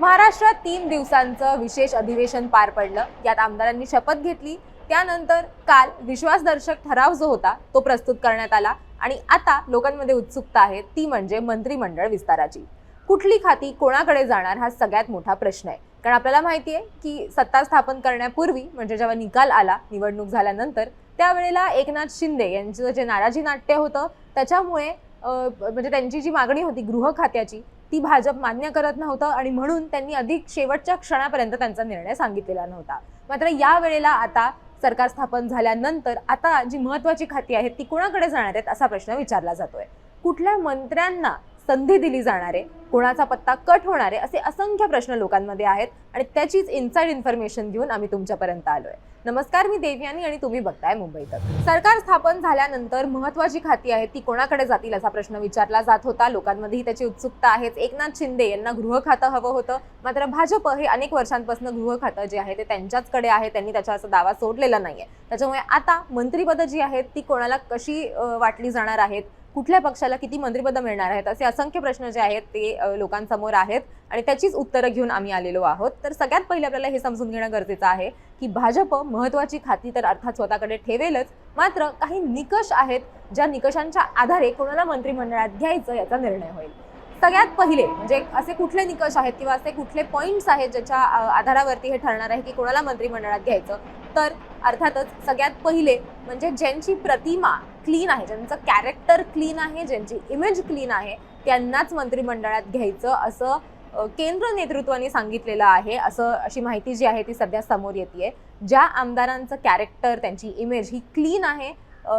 महाराष्ट्रात तीन दिवसांचं विशेष अधिवेशन पार पडलं. यात आमदारांनी शपथ घेतली. त्यानंतर काल विश्वासदर्शक ठराव जो होता तो प्रस्तुत करण्यात आला आणि आता लोकांमध्ये उत्सुकता आहे ती म्हणजे मंत्रिमंडळ विस्ताराची. कुठली खाती कोणाकडे जाणार हा सगळ्यात मोठा प्रश्न आहे. कारण आपल्याला माहिती आहे की सत्ता स्थापन करण्यापूर्वी म्हणजे जेव्हा निकाल आला निवडणूक झाल्यानंतर त्यावेळेला एकनाथ शिंदे यांचं जे नाराजी नाट्य होतं त्याच्यामुळे म्हणजे त्यांची जी मागणी होती गृह खात्याची ती भाजप मान्य करत नव्हतं आणि म्हणून त्यांनी अधिक शेवटच्या क्षणापर्यंत त्यांचा निर्णय सांगितलेला नव्हता. मात्र या वेळेला आता सरकार स्थापन झाल्यानंतर आता जी महत्वाची खाती आहेत ती कोणाकडे जाणार आहेत असा प्रश्न विचारला जातोय. कुठल्या मंत्र्यांना संधी दिली जाणार आहे कोणाचा पत्ता कट होणार आहे असे असंख्य प्रश्न लोकांमध्ये आहेत आणि त्याचीच इनसाईड इन्फॉर्मेशन घेऊन आम्ही तुमच्यापर्यंत आलोय. नमस्कार मी देवयानी आणि तुम्ही बघताय मुंबई तक. सरकार स्थापन झाल्यानंतर महत्वाची खाती आहेत ती कोणाकडे जातील असा प्रश्न विचारला जात होता. लोकांमध्येही त्याची उत्सुकता आहेच. एकनाथ शिंदे यांना गृह खातं हवं होतं. मात्र भाजप हे अनेक वर्षांपासून गृह खातं जे आहे ते त्यांच्याचकडे आहे. त्यांनी त्याचा असा दावा सोडलेला नाहीये. त्याच्यामुळे आता मंत्रिपदं जी आहेत ती कोणाला कशी वाटली जाणार आहेत? कुठल्या पक्षाला किती मंत्रिपदं मिळणार आहेत? असे असंख्य प्रश्न जे आहेत ते लोकांसमोर आहेत आणि त्याचीच उत्तरं घेऊन आम्ही आलेलो आहोत. तर सगळ्यात पहिले आपल्याला हे समजून घेणं गरजेचं आहे की भाजप महत्वाची खाती तर अर्थात स्वतःकडे ठेवेलच मात्र काही निकष आहेत ज्या निकषांच्या आधारे कोणाला मंत्रिमंडळात घ्यायचं याचा निर्णय होईल. सगळ्यात पहिले म्हणजे असे कुठले निकष आहेत किंवा असे कुठले पॉईंट्स आहेत ज्याच्या आधारावरती हे ठरणार आहे की कोणाला मंत्रिमंडळात घ्यायचं? तर अर्थातच सगळ्यात पहिले म्हणजे ज्यांची प्रतिमा क्लीन आहे ज्यांचं कॅरेक्टर क्लीन आहे ज्यांची इमेज क्लीन आहे त्यांनाच मंत्रिमंडळात घ्यायचं असं केंद्र नेतृत्वाने सांगितलेलं आहे. असं अशी माहिती जी आहे ती सध्या समोर येते ज्या आमदारांचं कॅरेक्टर त्यांची इमेज ही क्लीन आहे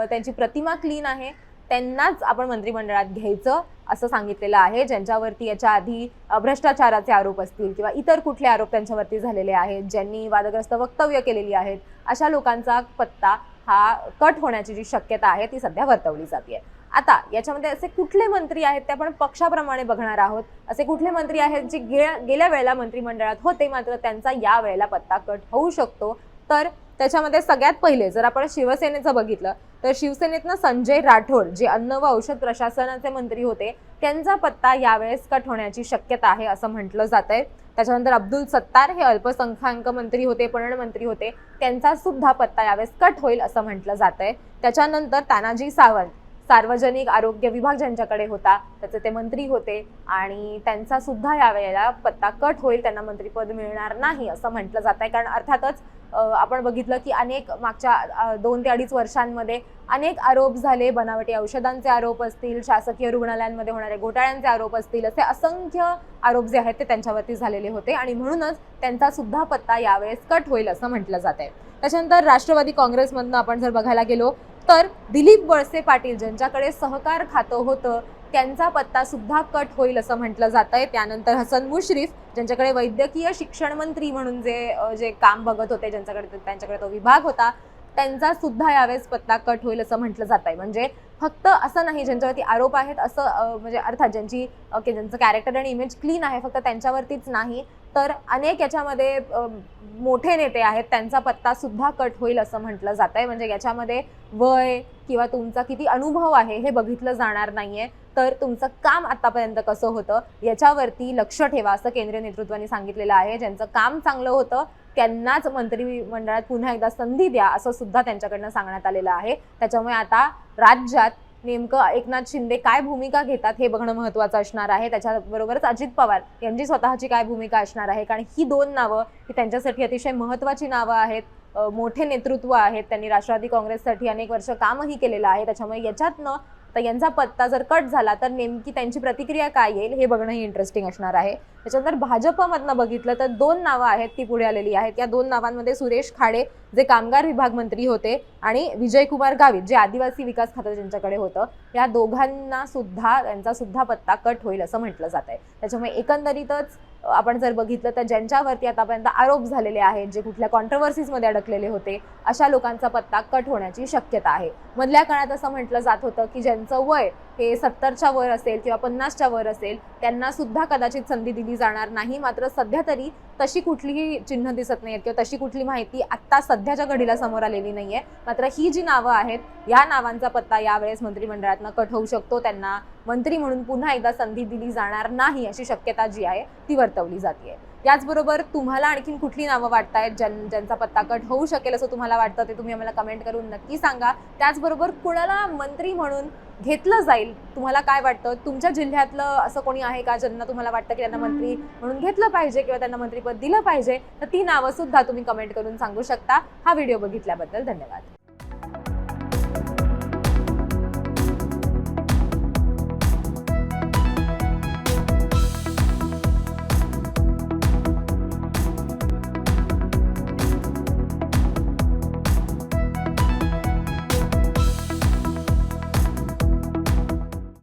त्यांची प्रतिमा क्लीन आहे त्यांनाच आपण मंत्रिमंडळात घ्यायचं. असं सांगितलेलं आहे ज्यांच्यावरती याच्या आधी भ्रष्टाचाराचे आरोप असतील किंवा इतर कुठले आरोप त्यांच्यावरती झालेले आहेत ज्यांनी वादग्रस्त वक्तव्य केलेली आहेत अशा लोकांचा पत्ता हा कट होण्याची जी शक्यता आहे ती सध्या वर्तवली जाते. आता याच्यामध्ये असे कुठले मंत्री आहेत ते आपण पक्षाप्रमाणे बघणार आहोत. असे कुठले मंत्री आहेत जे गेल्या गेल्या वेळेला मंत्रिमंडळात होते मात्र त्यांचा या वेळेला पत्ता कट होऊ शकतो. तर त्याच्यामध्ये सगळ्यात पहिले जर आपण शिवसेनेचं बघितलं तर शिवसेनेतनं संजय राठोड जे अन्न व औषध प्रशासनाचे मंत्री होते त्यांचा पत्ता यावेळेस कट होण्याची शक्यता आहे असं म्हटलं जात आहे त्याच्यानंतर अब्दुल सत्तार हे अल्पसंख्याक मंत्री होते पणन मंत्री होते त्यांचा सुद्धा पत्ता यावेळेस कट होईल असं म्हटलं जात आहे त्याच्यानंतर तानाजी सावंत सार्वजनिक आरोग्य विभाग ज्यांच्याकडे होता त्याचे ते मंत्री होते आणि त्यांचा सुद्धा यावेळेला पत्ता कट होईल त्यांना मंत्रीपद मिळणार नाही असं म्हटलं जात आहे कारण अर्थातच आपण बघितलं की अनेक मागच्या दोन ते अडीच वर्षांमध्ये अनेक आरोप झाले बनावटी औषधांचे आरोप असतील शासकीय रुग्णालयांमध्ये होणारे घोटाळ्यांचे आरोप असतील असे असंख्य आरोप जे आहेत ते त्यांच्यावरती झालेले होते आणि म्हणूनच त्यांचा सुद्धा पत्ता यावेळेस कट होईल असं म्हटलं जात आहे त्याच्यानंतर राष्ट्रवादी काँग्रेसमधनं आपण जर बघायला गेलो तर दिलीप वळसे पाटील ज्यांच्याकडे सहकार खातं होतं त्यांचा पत्ता सुद्धा कट होईल असं म्हटलं जात आहे त्यानंतर हसन मुश्रीफ ज्यांच्याकडे वैद्यकीय शिक्षण मंत्री म्हणून जे जे काम बघत होते ज्यांच्याकडे त्यांच्याकडे तो विभाग होता त्यांचा सुद्धा यावेळेस पत्ता कट होईल असं म्हटलं जात आहे म्हणजे फक्त असं नाही ज्यांच्यावरती आरोप आहेत असं म्हणजे अर्थात ज्यांची ओके ज्यांचं कॅरेक्टर आणि इमेज क्लीन आहे फक्त त्यांच्यावरतीच नाही तर अनेक याच्यामध्ये मोठे नेते आहेत त्यांचा पत्ता सुद्धा कट होईल असं म्हटलं जात आहे म्हणजे याच्यामध्ये वय किंवा तुमचा किती अनुभव आहे हे बघितलं जाणार नाहीये. तर तुमचं काम आतापर्यंत कसं होतं याच्यावरती लक्ष ठेवा असं केंद्रीय नेतृत्वाने सांगितलेलं आहे. ज्यांचं काम चांगलं होतं त्यांनाच मंत्रिमंडळात पुन्हा एकदा संधी द्या असं सुद्धा त्यांच्याकडनं सांगण्यात आलेलं आहे. त्याच्यामुळे आता राज्यात नेमकं एकनाथ शिंदे काय भूमिका घेतात हे बघणं महत्त्वाचं असणार आहे. त्याच्याबरोबरच अजित पवार यांची स्वतःची काय भूमिका असणार आहे? कारण ही दोन नावं ही त्यांच्यासाठी अतिशय महत्त्वाची नावं आहेत. मोठे नेतृत्व आहेत. त्यांनी राष्ट्रवादी काँग्रेससाठी अनेक वर्ष कामही केलेलं आहे. त्याच्यामुळे याच्यातनं तर यांचा पत्ता जर कट झाला तर नेमकी त्यांची प्रतिक्रिया काय येईल हे बघणंही इंटरेस्टिंग असणार आहे. त्याच्यानंतर भाजपमधनं बघितलं तर दोन नावं आहेत ती पुढे आलेली आहेत. या दोन नावांमध्ये सुरेश खाडे जे कामगार विभाग मंत्री होते आणि विजयकुमार गावित जे आदिवासी विकास खातं ज्यांच्याकडे होतं. या दोघांना सुद्धा त्यांचा सुद्धा पत्ता कट होईल असं म्हटलं जात आहे. त्याच्यामुळे एकंदरीतच आपण जर बघितलं तर ज्यांच्यावरती आतापर्यंत आरोप झालेले आहेत जे कुठल्या कॉन्ट्रवर्सीजमध्ये अडकलेले होते अशा लोकांचा पत्ता कट होण्याची शक्यता आहे. मधल्या काळात असं म्हटलं जात होतं की ज्यांचं वय हे सत्तरच्या वर असेल किंवा पन्नासच्या वर असेल त्यांना सुद्धा कदाचित संधी दिली जाणार नाही. मात्र सध्या तरी तशी कुठलीही चिन्ह दिसत नाहीत किंवा तशी कुठली माहिती आत्ता सध्याच्या घडीला समोर आलेली नाहीये. मात्र ही जी नावं आहेत या नावांचा पत्ता यावेळेस मंत्रिमंडळातनं कट होऊ शकतो. त्यांना मंत्री म्हणून पुन्हा एकदा संधी दिली जाणार नाही अशी शक्यता जी आहे ती वर्तवली जाते याचबरोबर तुम्हाला आणखीन कुठली नावं वाटतायत ज्यां ज्यांचा पत्ता कट होऊ शकेल असं तुम्हाला वाटतं ते तुम्ही आम्हाला कमेंट करून नक्की सांगा. त्याचबरोबर कुणाला मंत्री म्हणून घेतलं जाईल. तुम्हाला काय वाटतं? तुमच्या जिल्ह्यातलं असं कोणी आहे का ज्यांना तुम्हाला वाटतं की त्यांना मंत्री म्हणून घेतलं पाहिजे किंवा त्यांना मंत्रीपद दिलं पाहिजे? तर ती नावं सुद्धा तुम्ही कमेंट करून सांगू शकता. हा व्हिडिओ बघितल्याबद्दल धन्यवाद.